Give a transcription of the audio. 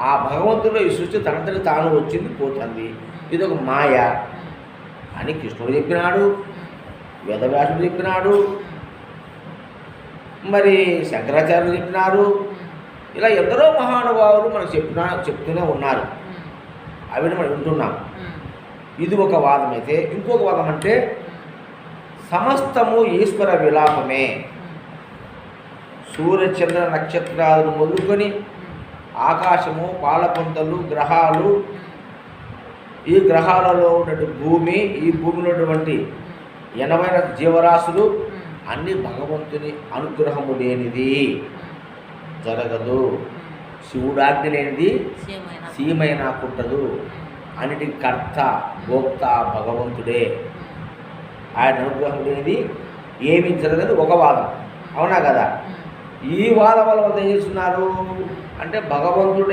ఆ భగవంతుడు ఈ సృష్టి తనంతటి తాను వచ్చింది పోతుంది. ఇది ఒక మాయ. అని కృష్ణుడు చెప్పినాడు. వేదవ్యాసుడు చెప్పినాడు. మరి శంకరాచార్యులు చెప్పినారు. ఇలా ఎందరో మహానుభావులు మనకు చెప్పినా చెప్తూనే ఉన్నారు. అవి మనం వింటున్నాం. ఇది ఒక వాదం అయితే ఇంకొక వాదం అంటే సమస్తము ఈశ్వర విలాపమే. సూర్యచంద్ర నక్షత్రాలను మొదలుకొని ఆకాశము పాలపంతలు గ్రహాలు. ఈ గ్రహాలలో ఉన్నటువంటి భూమి ఈ భూమిలో ఉన్నటువంటి ఎనభైన జీవరాశులు అన్ని భగవంతుని అనుగ్రహము లేనిది. జరగదు. శివుడాజ్ఞ లేనిది సీమైన పుట్టదు. అన్నిటికి కర్త భోక్త భగవంతుడే. ఆయన అనుగ్రహం లేనిది ఏమీ జరగదు. ఒక వాదం. అవునా కదా? ఈ వాదం వల్ల ఏం చేస్తున్నారు? అంటే భగవంతుడే